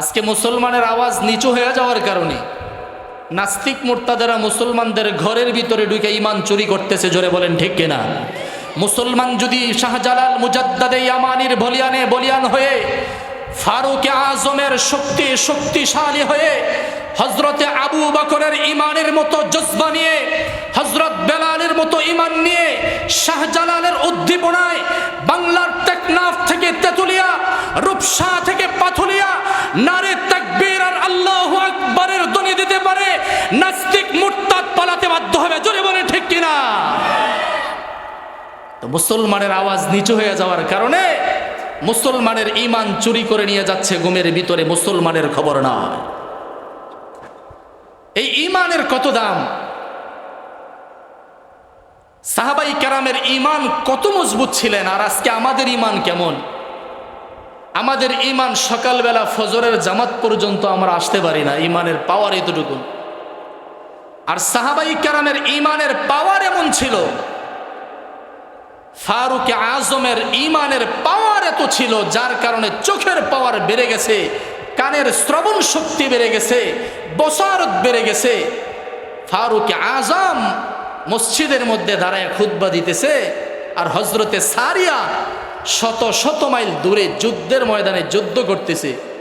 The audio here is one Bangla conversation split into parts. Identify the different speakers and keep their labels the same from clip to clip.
Speaker 1: আজকে মুসলমানের আওয়াজ নিচু হয়ে যাওয়ার কারণে নাস্তিক মোর্তাদারা মুসলমানদের ঘরের ভিতরে ঢুকে ইমান চুরি করতেছে, জোরে বলেন ঠিক কিনা? মুসলমান যদি শাহজালাল মুজাদ্দাদে ইয়ামানির বলিয়ানে বলিয়ান হয়ে, ফারুক আজমের শক্তি শক্তিশালী হয়ে হজরতে আবু বকরের ইমানের মতো জজবা নিয়ে হজরত বেলালের মতো ইমান নিয়ে, শাহজালালের উদ্দীপনায় বাংলার টেকনাফ থেকে তেতুলিয়া রূপসা থেকে পাথুলিয়া নারে তাকবীর আর আল্লাহ আকবরের ধ্বনি দিতে পারে। নাস্তিক মুরতাদ পালাতে বাধ্য হবে। জোরে বলে ঠিক কিনা? তো মুসলমানের আওয়াজ নিচু হয়ে যাওয়ার কারণে মুসলমানের ইমান চুরি করে নিয়ে যাচ্ছে গুমের ভিতরে। মুসলমানের খবর নয়। এই ইমানের কত দাম? সাহাবাই কেরামের ইমান কত মজবুত ছিলেন? আর আজকে আমাদের ইমান কেমন? আমাদের ইমান সকালবেলা ফজরের জামাত পর্যন্ত আমরা আসতে পারি না ইমানের পাওয়ার এতটুকু। আর সাহাবাই কেরামের ইমানের পাওয়ার এমন ছিল, ফারুক আজমের ইমানের পাওয়ার এত ছিল, যার কারণে চোখের পাওয়ার বেড়ে গেছে, কানের শ্রবণ শক্তি বেড়ে গেছে, বসারত বেড়ে গেছে। ফারুক আজম মসজিদের মধ্যে দাঁড়ায় খুদ্া দিতেছে, আর হজরতে সারিয়া শত শত মাইল দূরে যুদ্ধের ময়দানে যুদ্ধ করতেছে।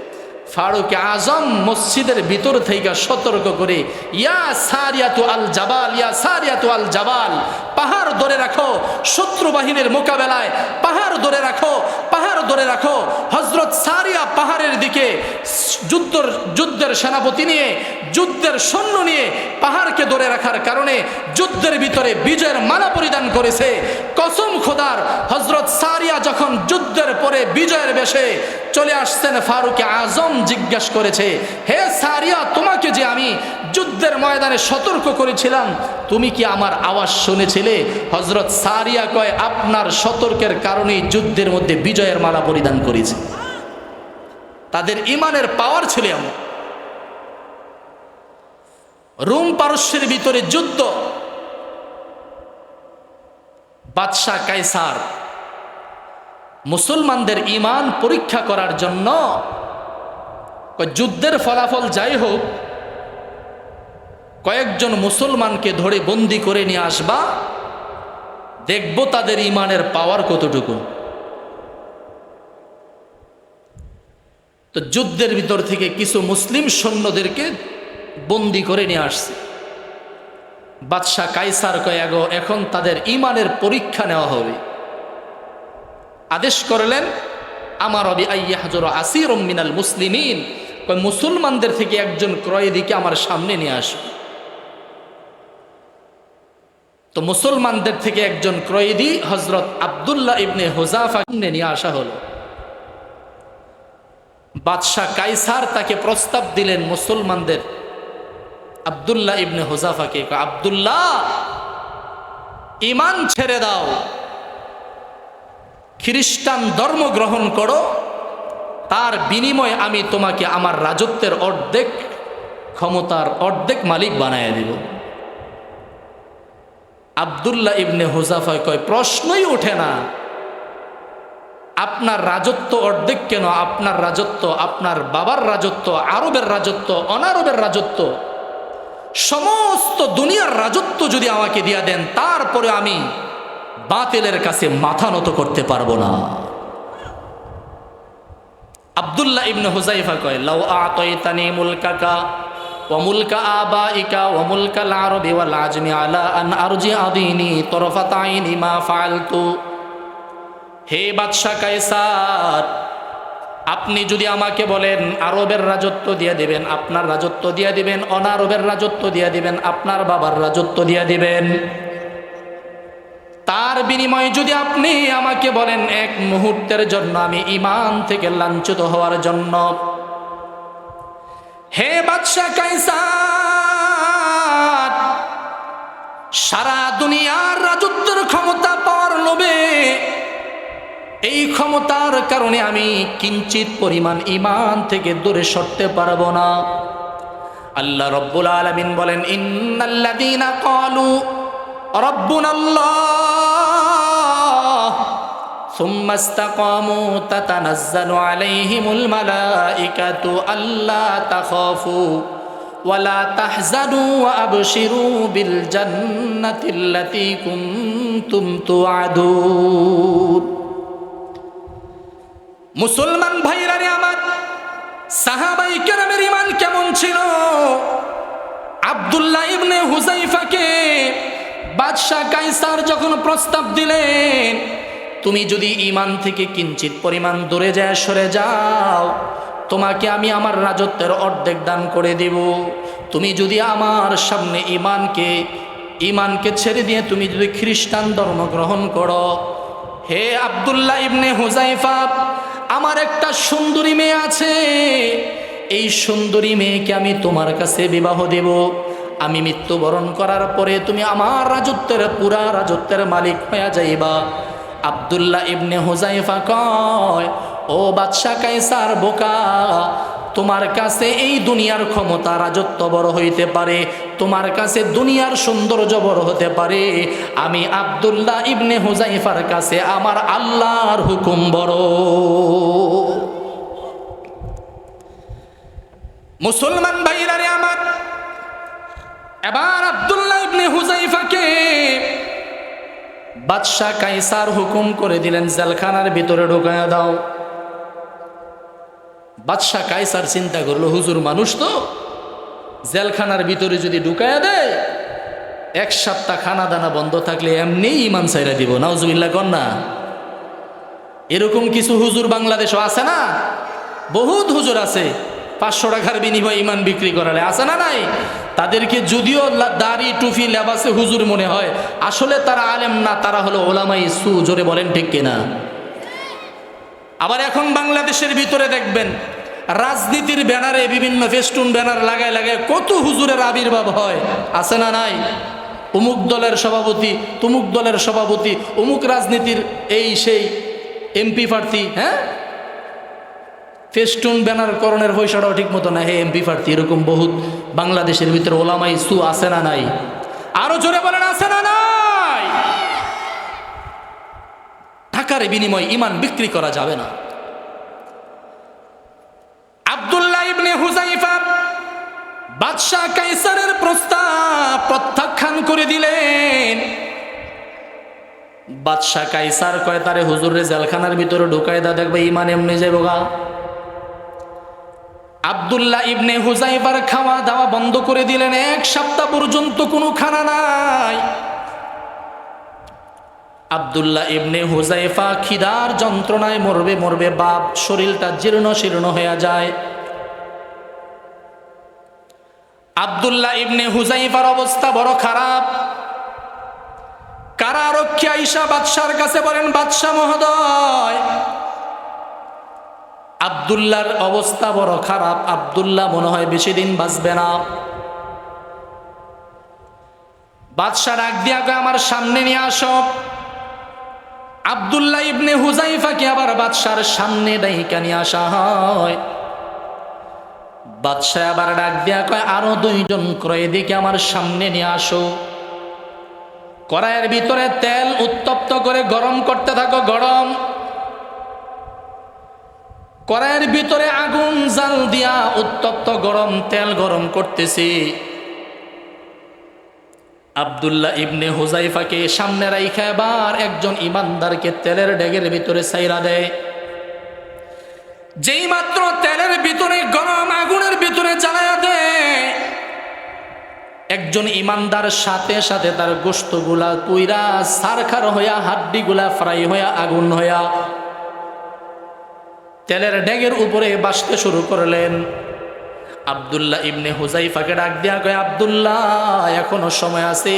Speaker 1: ফারুক আজম মসজিদের ভিতর থেকে সতর্ক করে, ইয়া সারিয়াতু আল জাবাল, ইয়া সারিয়াতু আল জাবাল, পাহাড় ধরে রাখো শত্রু বাহিনীর মোকাবেলায়, পাহাড় ধরে রাখো, পাহাড় ধরে রাখো। হজরত সারিয়া পাহাড়ের দিকে যুদ্ধর, যুদ্ধের সেনাপতি নিয়ে, যুদ্ধের সৈন্য নিয়ে পাহাড়কে ধরে রাখার কারণে যুদ্ধের ভিতরে বিজয়ের মালা পরিধান করেছে। কসম খোদার হজরত সারিয়া যখন যুদ্ধের পরে বিজয়ের বেশে চলে আসছেন ফারুকে আজম জিজ্ঞাসা করেছে, হে সারিয়া, তোমাকে যে আমি যুদ্ধের ময়দানে সতর্ক করেছিলাম, তুমি কি আমার আওয়াজ শুনেছিলে? হজরত সারিয়া কয়, আপনার সতর্কের কারণেই যুদ্ধের মধ্যে বিজয়ের মালা পরিধান করেছে। তাদের ইমানের পাওয়ার ছিল এমন। রোম পারস্যের ভিতরে যুদ্ধ। বাদশাহ কাইসার মুসলমানদের ইমান পরীক্ষা করার জন্য যুদ্ধের ফলাফল যাই হোক, কয়েকজন মুসলমানকে ধরে বন্দি করে নিয়ে আসবা, দেখব তাদের ইমানের পাওয়ার কতটুকু। তো যুদ্ধের ভিতর থেকে কিছু মুসলিম সৈন্যদেরকে বন্দি করে নিয়ে আসছে। বাদশাহ কাইসার কয়াগো এখন তাদের ইমানের পরীক্ষা নেওয়া হবে। আদেশ করলেন, আমার অবি আইয়াহজর আসির মিনাল মুসলিমিন। মুসলমানদের থেকে একজন ক্রয়দিকে আমার সামনে নিয়ে আস। তো মুসলমানদের থেকে একজন ক্রয়দি হজরত আবদুল্লাহ ইবনে হোজাফা নিয়ে আসা হলো। বাদশাহ কাইসার তাকে প্রস্তাব দিলেন মুসলমানদের। আবদুল্লাহ ইবনে হোজাফাকে আবদুল্লাহ ইমান ছেড়ে দাও। খ্রিস্টান ধর্ম গ্রহণ করো, তার বিনিময়ে আমি তোমাকে আমার রাজত্বের অর্ধেক, ক্ষমতার অর্ধেক মালিক বানায় দিব। আবদুল্লাহ ইবনে হোজাফা কয়, প্রশ্নই ওঠে না। আপনার রাজত্ব অর্ধেক কেন? আপনার রাজত্ব, আপনার বাবার রাজত্ব, আরবের রাজত্ব, অনারবের রাজত্ব, সমস্ত দুনিয়ার রাজত্ব যদি আমাকে দিয়া দেন, তারপরে আমি বাতিলের কাছে মাথা নত করতে পারব না। আবদুল্লাহ ইবনে হুজাইফা কয়, লাউ আতাইতানি মুলকাকা ওয়া মুলকা আবাইকা ওয়া মুলকা আরবি ওয়াল আজমি আলা আন আরজি আদিনি তরফাত আইনি মা ফাআলতু। হে বাদশা কায়সার, আপনি যদি আমাকে বলেন, আরবের রাজত্ব দিয়ে দিবেন, আপনার রাজত্ব দিয়ে দিবেন, অনারবের রাজত্ব দিয়ে দিবেন, আপনার বাবার রাজত্ব দিয়ে দিবেন। তার বিনিময়ে যদি আপনি আমাকে বলেন, এক মুহূর্তের জন্য আমি ইমান থেকে লাঞ্ছিত হওয়ার জন্য। হে বাদশাহ কাইসার সারা দুনিয়ার রাজত্বের ক্ষমতা পাওয়ার লোভে এই ক্ষমতার কারণে আমি কিঞ্চিত পরিমাণ ইমান থেকে দূরে সরতে পারব না। আল্লাহ রব্বুল আলমিন বলেন, ইন্নাল্লাযীনা ক্বালু রব্বুনা আল্লাহ ثم استقاموا تتنزل عليهم الملائكة ألا تخافوا ولا تحزنوا وأبشروا بالجنة التي كنتم توعدون মুসলমান ভাইরা রে আমার সাহাবাই কেরামের ইমান কেমন ছিল আব্দুল্লাহ ইবনে হুজাইফাকে বাদশাহ কাইসার যখন প্রস্তাব দিলেন, তুমি যদি ইমান থেকে কিঞ্চিত পরিমাণ দূরে যায়, সরে যাও। তোমাকে আমি আমার রাজত্বের অর্ধেক দান করে দেব। তুমি যদি আমার সামনে ইমানকে ইমানকে ছেড়ে দিয়ে তুমি যদি খ্রিস্টান ধর্ম গ্রহণ করো, হে আব্দুল্লাহ ইবনে হুজাইফা আমার একটা সুন্দরী মেয়ে আছে। এই সুন্দরী মেয়েকে আমি তোমার কাছে বিবাহ দেব। আমি মৃত্যুবরণ করার পরে তুমি আমার রাজত্বের, পুরা রাজত্বের মালিক হয়ে যাইবা। আব্দুল্লাহ ইবনে হুজাইফা কয়, ও বাদশাহ কাইসার বোকা, তোমার কাছে এই দুনিয়ার ক্ষমতা রাজত্ব বড় হইতে পারে, তোমার কাছে দুনিয়ার সৌন্দর্য বড় হতে পারে। আমি আব্দুল্লাহ ইবনে হুজাইফার কাছে আমার আল্লাহর হুকুম বড়। মুসলমান ভাইরা রে আমার এবার আব্দুল্লাহ ইবনে হুজাইফাকে বাদশাহ কাইসার হুকুম করে দিলেন, জেলখানার ভিতরে ঢুকায় দাও। বাদশাহ কাইসার চিন্তা করল, হুজুর মানুষ তো, জেলখানার ভিতরে যদি ঢুকায় দেয়, এক সপ্তাহ খানা দানা বন্ধ থাকলে এমনি ইমান সাইরা দিব। নাউজুবিল্লা কন্যা এরকম কিছু হুজুর বাংলাদেশও আছে না? বহুত হুজুর আছে, পাঁচশো টাকার বিনিময়ে ইমান বিক্রি করালে। আছে না নাই? তাদেরকে যদিও দাড়ি টুফি লেবাসে হুজুর মনে হয়, আসলে তারা আলেম না, তারা হলো ওলামাই সু, জোরে বলেন ঠিক কিনা? আবার এখন বাংলাদেশের ভিতরে দেখবেন, রাজনীতির ব্যানারে বিভিন্ন ফেস্টুন ব্যানার লাগায় লাগায় কত হুজুরের আবির্ভাব হয়, আছে না নাই? অমুক দলের সভাপতি, তুমুক দলের সভাপতি, অমুক রাজনীতির এই সেই এমপি প্রার্থী হ্যাঁ? ফেস্টুন ব্যানার করণের পয়সাটাও ঠিক মতো না হে এমপি প্রার্থী, এরকম বহুত বাংলাদেশের ভিতরে ওলামাই সু আছে না নাই? আরও জোরে বলেন, আছে না নাই? টাকার বিনিময় ইমান বিক্রি করা যাবে না। আব্দুল্লাহ ইবনে হুজাইফা বাদশাহ কাইসারের প্রস্তাব প্রত্যাখ্যান করে দিলেন। বাদশাহ কাইসার কয়, তারে হুজুরের জেলখানার ভিতরে ঢুকাই দা, দেখবে ইমান এমনি যাইব গা। আব্দুল্লাহ ইবনে হুজাইফার খাওয়া দাওয়া বন্ধ করে দিলেন, এক সপ্তাহ পর্যন্ত কোনো খানা নাই। আব্দুল্লাহ ইবনে হুজাইফা খিদার যন্ত্রণায় মরবে মরবে বাপ, শরীরটা জীর্ণ শীর্ণ হয়ে যায়। আব্দুল্লাহ ইবনে হুজাইফার অবস্থা বড় খারাপ। কারারক্ষী আইসা বাদশার কাছে বলেন বাদশাহ মহোদয় আব্দুল্লাহর অবস্থা বড় খারাপ। আব্দুল্লাহ মনে হয় বেশি দিন বাঁচবে না। বাদশাহ ডাক দিয়া কয়, আমার সামনে নিয়ে আসো। আব্দুল্লাহ ইবনে হুজাইফাকে আবার বাদশার সামনে ডাইকা নিয়ে আসা হয়। বাদশাহ আবার ডাক দিয়া কয় আরও দুইজন ক্রয় দিকে আমার সামনে নিয়ে আসো। কড়াইয়ের ভিতরে তেল উত্তপ্ত করে গরম করতে থাকো গরম। কড়াইয়ের ভিতরে আগুন জাল দিয়া উত্তপ্ত গরম তেল গরম করতেছি। আব্দুল্লাহ ইবনে হুজাইফাকে সামনে রাইখা এবার একজন ইমানদারকে তেলের ডেগের ভিতরে সাইরা দেয়। যেই মাত্র তেলের ভিতরে গরম আগুনের ভিতরে জ্বালায়া দেয়, একজন ইমানদার সাথে সাথে তার গোস্তগুলা পুইরা সারখার হইয়া, হাড্ডিগুলা ফ্রাই হইয়া, আগুন হইয়া তেলের ড্যাগের উপরে বাসতে শুরু করলেন। আবদুল্লাহ ইবনে হুজাইফাকে ডাক দিয়া কয়, আবদুল্লাহ, এখনও সময় আছে।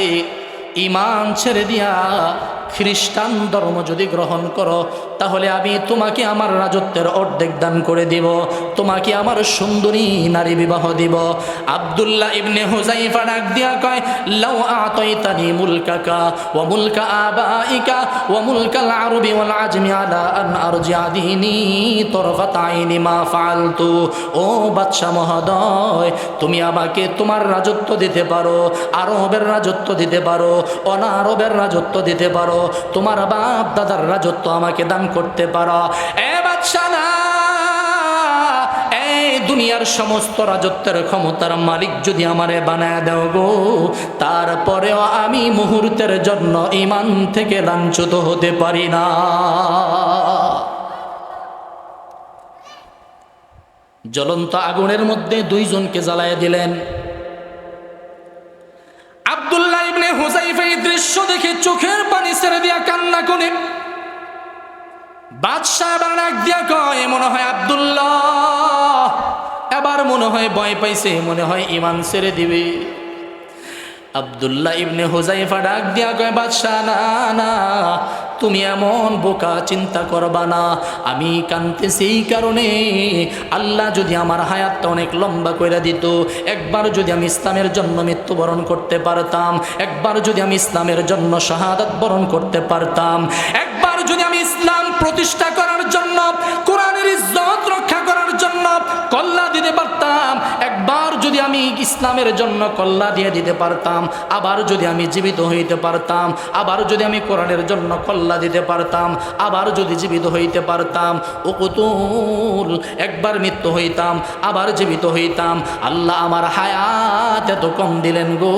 Speaker 1: ইমান ছেড়ে দিয়া খ্রিস্টান ধর্ম যদি গ্রহণ করো, তাহলে আমি তোমাকে আমার রাজত্বের অর্ধেক দান করে দিব, তোমাকে আমার সুন্দরী নারী বিবাহ দিব। আব্দুল্লাহ ইবনে হুজাইফা ডাক দিয়া কয়, লাউ আতাইতানি মুলকাকা ওয়া মুলকা আবাইকা ওয়া মুলকাল আরবি ওয়াল আজমি আলা আন আরজিআ দীনি তরফাত আইনি মা ফালতু ও বাদশাহ মহোদয়, তুমি আমাকে তোমার রাজত্ব দিতে পারো, আরবের রাজত্ব দিতে পারো, অনারবের রাজত্ব দিতে পারো। তোমার বাপ দাদার রাজত্ব আমাকে দান করতে পারো। এ না দুনিয়ার সমস্ত রাজত্বের ক্ষমতার মালিক যদি আমারে বানায় দাও গো, তারপরেও আমি মুহূর্তের জন্য ইমান থেকে লাঞ্ছিত হতে পারি না। জ্বলন্ত আগুনের মধ্যে দুইজনকে জ্বালায় দিলেন আব্দুল্লাহ ইবনে হুজাইফা এই দৃশ্য দেখে চোখের পানি ছেড়ে দিয়া কান্না কোনে বাদশাহ দিয়া কয়, মনে হয় আব্দুল্লাহ। এবার মনে হয় ভয় পাইছে, মনে হয় ইমান ছেড়ে দিবে। আব্দুল্লাহ ইবনে হুজাইফা ডাক দিয়া কয়, বাদশাহ, না না, তুমি এমন বোকা চিন্তা করবা না। আমি কানতেছি এই কারণে। আল্লাহ যদি আমার হায়াতটা অনেক লম্বা করে দিত, একবার যদি আমি ইসলামের জন্য মৃত্যুবরণ করতে পারতাম, একবার যদি আমি ইসলামের জন্য শাহাদাত বরণ করতে পারতাম, একবার যদি আমি ইসলাম প্রতিষ্ঠা করার জন্য, কোরআনের ইজ্জত রক্ষা করার জন্য কল্লা দিতে পারতাম একবার যদি আমি ইসলামের জন্য কল্লা দিয়ে দিতে পারতাম, আবার যদি আমি জীবিত হইতে পারতাম, আবার যদি আমি কোরআনের জন্য কল্লা দিতে পারতাম, আবার যদি জীবিত হইতে পারতাম ও কুতুল একবার মৃত্যু হইতাম, আবার জীবিত হইতাম, আল্লাহ আমার হায়াত এত কম দিলেন গো,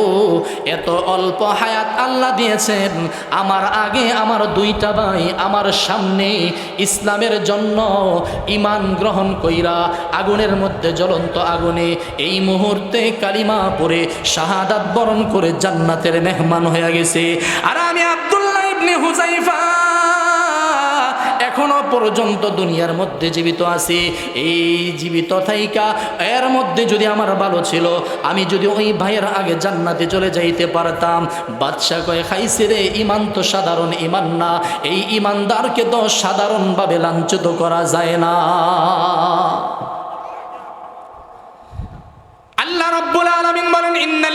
Speaker 1: এত অল্প হায়াত আল্লাহ দিয়েছেন। আমার আগে আমার দুইটা ভাই, আমার সামনে ইসলামের জন্য ইমান গ্রহণ কইরা আগুনের মধ্যে জ্বলন্ত আগুনে এই মুহূর্তে কালিমা পরে শাহাদাত বরণ করে জান্নাতের মেহমান হয়ে গেছে। আর আমি আব্দুল্লাহ ইবনে হুজাইফা এখনও পর্যন্ত দুনিয়ার মধ্যে জীবিত আছে। এই জীবিত থাইকা, এর মধ্যে যদি আমার ভালো ছিল, আমি যদি ওই ভাইয়ের আগে জান্নাতে চলে যাইতে পারতাম। বাদশা কয়ে, খাইছে রে ইমান তো সাধারণ ইমান না। এই ইমানদারকে তো সাধারণভাবে লাঞ্ছিত করা যায় না।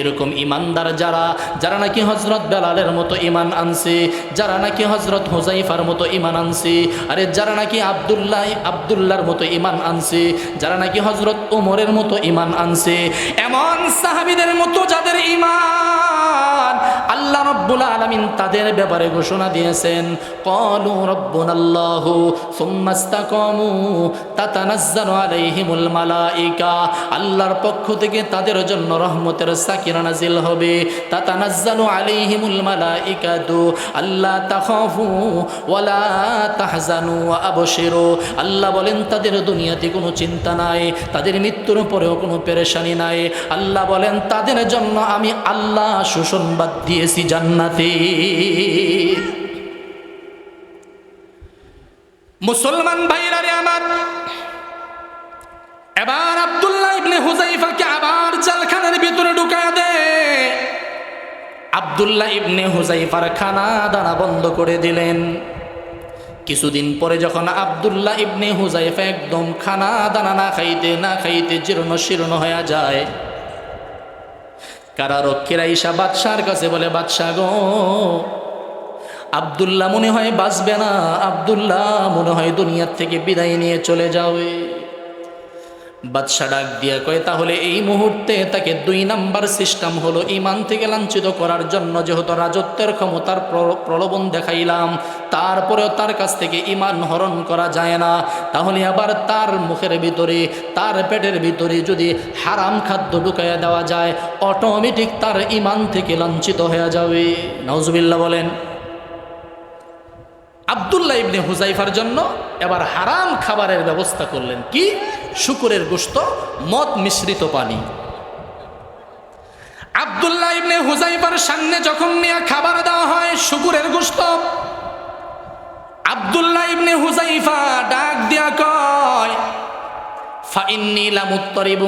Speaker 1: এরকম ইমানদার যারা যারা নাকি হজরত বেলালের মতো ইমান আনছে, যারা নাকি হজরত হোজাইফার মতো ইমান আনছে, আরে যারা নাকি আবদুল্লাহ আবদুল্লার মতো ইমান আনছে, যারা নাকি হজরত ওমরের মতো ইমান আনছে, এমন সাহাবিদের মতো যাদের ইমান আল্লাহ রব্বুল আলমিন তাদের ব্যাপারে ঘোষণা দিয়েছেন। কলু রব্বুন আল্লাহ সুম্মাস্তাকমু তাতানাজ্জালু আলাইহিমুল মালাইকা। আল্লাহর পক্ষ থেকে তাদের জন্য রহমতের সাকিরা নাজিল হবে। আলাইহিমুল মালাইকাতু। আল্লাহ তাখাফু ওয়ালা তাহজানু ওয়া আবশিরু। আল্লাহ বলেন, তাদের দুনিয়াতে কোনো চিন্তা নাই, তাদের মৃত্যুর পরেও কোনো পেরেশানি নাই। আল্লাহ বলেন, তাদের জন্য আমি আল্লাহ সুসংবাদ দিয়েছি জান্নাতে। মুসলমান ভাইরা রে আমার, এবার আব্দুল্লাহ ইবনে হুজাইফাকে আবার জালখানার ভিতরে ঢুকায় দে। আব্দুল্লাহ ইবনে হুজাইফার খানা দানা বন্ধ করে দিলেন। কিছুদিন পরে যখন আব্দুল্লাহ ইবনে হুজাইফা একদম খানা দানা না খাইতে না খাইতে জীর্ণ শীর্ণ হয়ে যায়। কারারক্ষীরা ঈশা বাদশার কাছে বলে বাদশাহ গো, আবদুল্লাহ মনে হয় বাঁচবে না। আবদুল্লাহ মনে হয় দুনিয়ার থেকে বিদায় নিয়ে চলে যাবে। বাদশা ডাক দিয়ে কয়, তাহলে এই মুহূর্তে তাকে দুই নাম্বার সিস্টেম হলো ইমান থেকে লাঞ্ছিত করার জন্য যেহেতু রাজত্বের ক্ষমতার প্র- প্রলোভন দেখাইলাম। তারপরেও তার কাছ থেকে ইমান হরণ করা যায় না। তাহলে আবার তার মুখের ভিতরে, তার পেটের ভিতরে যদি হারাম খাদ্য ঢুকাইয়া দেওয়া যায় অটোমেটিক তার ইমান থেকে লাঞ্ছিত হয়ে যাবে। নজবিল্লা বলেন, আবদুল্লাহ ইবনে হুজাইফার জন্য এবার হারাম খাবারের ব্যবস্থা করলেন। কি? শুকুরের গোস্ত মদ মিশ্রিত পানি আবদুল্লাহ ইবনে হুজাইফার সামনে যখন নিয়ে খাবার দেওয়া হয় শুকুরের গোস্ত আবদুল্লাহ ইবনে হুজাইফা ডাক দিয়া কয় فإني لمضطرب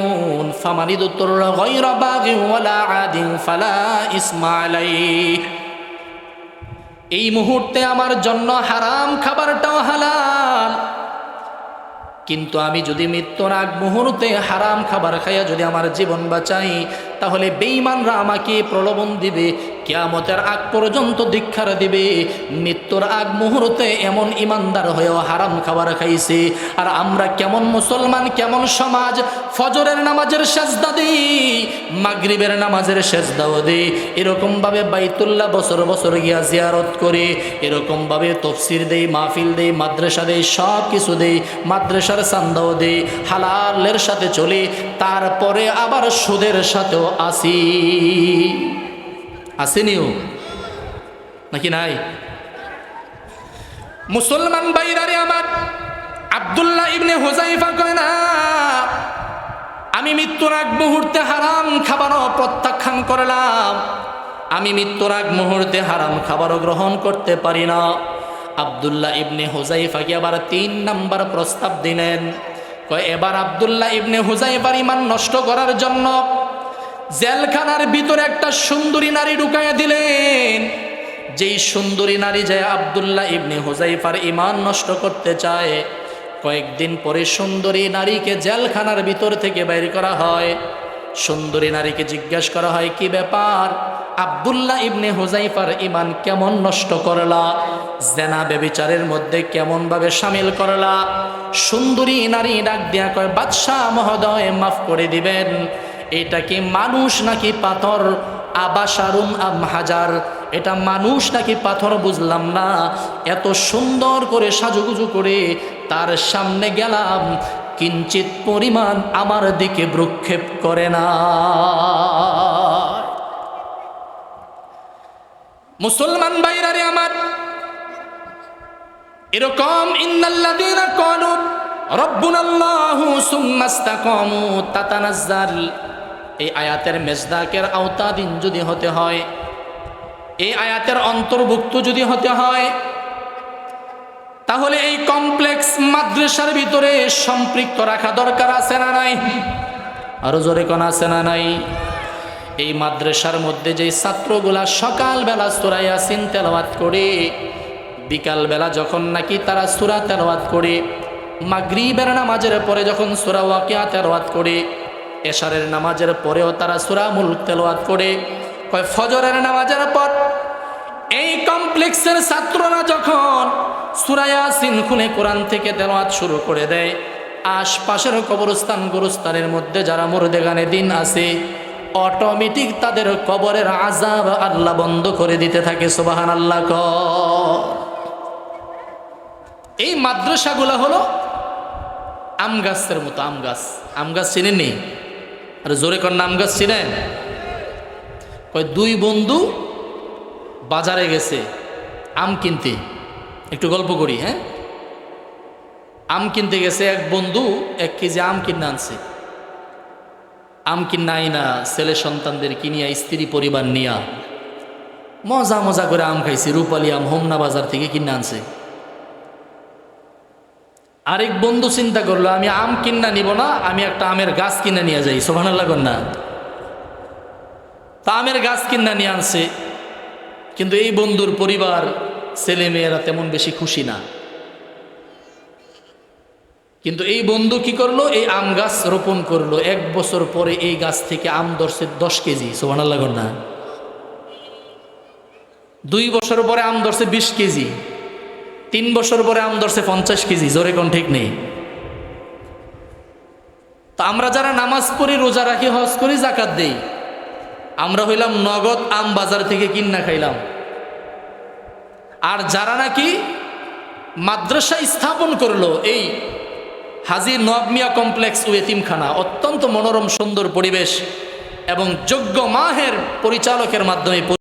Speaker 1: فمن اضطر غير باغ ولا عاد فلا إثم عليه এই মুহূর্তে আমার জন্য হারাম খাবারটাও হালাল কিন্তু আমি যদি মৃত্যুর আগ মুহূর্তে হারাম খাবার খাইয়া যদি আমার জীবন বাঁচাই তাহলে বেঈমানরা আমাকে প্রলোভন দিবে, কেয়ামতের আগ পর্যন্ত দীক্ষার দিবে। মৃত্যুর আগ মুহূর্তে এমন ইমানদার হয়েও হারাম খাবার খাইছে। আর আমরা কেমন মুসলমান, কেমন সমাজ, ফজরের নামাজের সেজদা দিই, মাগরিবের নামাজের সেজদাও দিই। এরকমভাবে বাইতুল্লাহ বছর বছর গিয়া জিয়ারত করে, এরকমভাবে তফসির দেই, মাহফিল দেই, মাদ্রাসা দেই সব কিছু দেই, মাদ্রাসার চান্দাও দেই, হালালের সাথে চলি। তারপরে আবার সুদের সাথেও আসি। আসেনিও নাকি নাই? মুসলমান বাইরারে আমার আব্দুল্লাহ ইবনে হোজাইফা কয় না, আমি মৃত্যুর আগ মুহূর্তে হারাম খাবারও প্রত্যাখ্যান করলাম। আমি মৃত্যুর আগ মুহূর্তে হারাম খাবারও গ্রহণ করতে পারি না। আবদুল্লাহ ইবনে হুজাইফাকে আবার তিন নাম্বার প্রস্তাব দিলেন। কয়, এবার আবদুল্লাহ ইবনে হুজাইফার ইমান নষ্ট করার জন্য জেলখানার ভিতরে একটা সুন্দরী নারী ঢুকাইয়া দিলেন। যেই সুন্দরী নারী যায় আবদুল্লাহ ইবনে হুজাইফার ইমান নষ্ট করতে চায়, কয়েকদিন পরে সুন্দরী নারীকে জেলখানার ভিতর থেকে বের করা হয়। সুন্দরী নারীকে জিজ্ঞাসা করা হয়, কি ব্যাপার? আবদুল্লাহ ইবনে হুজাইফার ইমান কেমন নষ্ট করলা? জেনা বেবিচারের মধ্যে কেমনভাবে সামিল করলা? সুন্দরী নারী ডাক দিয়া কয়, বাদশাহ মহোদয়, মাফ করে দিবেন। এটা কি মানুষ নাকি পাথর? আবাসারুন আম হাজার। এটা মানুষ নাকি পাথর বুঝলাম না। এত সুন্দর করে সাজুগুজু করে তার সামনে গেলাম। কিঞ্চিত পরিমাণ আমার দিকে ভ্রুক্ষেপ করে না। মুসলমান বাইরারে আমার, এরকম ইন্নাল্লাযীনা ক্বালু, রব্বুনাল্লাহু সুম্মা ইসতাকামু তাতানাজ্জাল। এই আয়াতের মেজদাকের আওতাদিন যদি হতে হয়, এই আয়াতের অন্তর্ভুক্ত যদি হতে হয়, তাহলে এই কমপ্লেক্স মাদ্রাসার ভিতরে সম্পৃক্ত রাখা দরকার আছে না নাই? আরও জোরে কোন আছে না নাই? এই মাদ্রাসার মধ্যে যে ছাত্রগুলা সকালবেলা সুরা ইয়াসিন তেলাওয়াত করে, বিকালবেলা যখন নাকি তারা সুরা তেলাওয়াত করে, মাগরিবের নামাজের পরে যখন সুরা ওয়াকিয়া তেলাওয়াত করে এশারের নামাজের পরেও তারা সুরা মুলক তেলাওয়াত করে। কয়, ফজরের নামাজের পর এই কমপ্লেক্সের ছাত্ররা যখন সুরায়াসিন খুলে কোরআন থেকে তেলাওয়াত শুরু করে দেয়, আশপাশের কবরস্থান গুরুস্থানের মধ্যে যারা মুরদেগানে দিন আছে অটোমেটিক তাদের কবরের আজাব আল্লাহ বন্ধ করে দিতে থাকে সুবাহান আল্লাহ ক। এই মাদ্রাসাগুলো হলো আম গাছের মতো আম গাছ আম গাছ চিনেননি? আর জোরে কর আম গাছ চিনেন কয়, দুই বন্ধু বাজারে গেছে, আম কিনতে। একটু গল্প করি হ্যাঁ? আম কিনতে গেছে এক বন্ধু, এক কেজি আম কিনে আনছে। আম কিনাই না, ছেলে সন্তানদের কিনিয়া, স্ত্রী পরিবার নিয়া। মজা মজা করে আম খাইছে, রূপালী আম হোমনা বাজার থেকে কিনে আনছে। আরেক বন্ধু চিন্তা করল, আমি আম কিনা নিব না, আমি একটা আমের গাছ কিনে নিয়ে যাই সোভান লাগুন না। তা আমের গাছ কিনা নিয়ে আনছে, কিন্তু এই বন্ধুর পরিবার, ছেলে মেয়েরা তেমন বেশি খুশি না। কিন্তু এই বন্ধু কি করল, এই আম গাছ রোপণ করল, এক বছর পরে এই গাছ থেকে আম ধরছে দশ কেজি সোহান লাগুন না। দুই বছর পরে আম ধরছে বিশ কেজি। তিন বছর পরে আম ধরছে পঞ্চাশ কেজি, জোরে কোন ঠিক নেই। তা আমরা যারা নামাজ পড়ি, রোজা রাখি, হজ করি জাকাত দেই, আমরা হইলাম নগদ আম বাজার থেকে কিন্না খাইলাম। আর যারা নাকি মাদ্রাসা স্থাপন করল, এই হাজি নবমিয়া কমপ্লেক্স ও এতিমখানা, অত্যন্ত মনোরম, সুন্দর পরিবেশ এবং যোগ্য মাহের পরিচালকের মাধ্যমে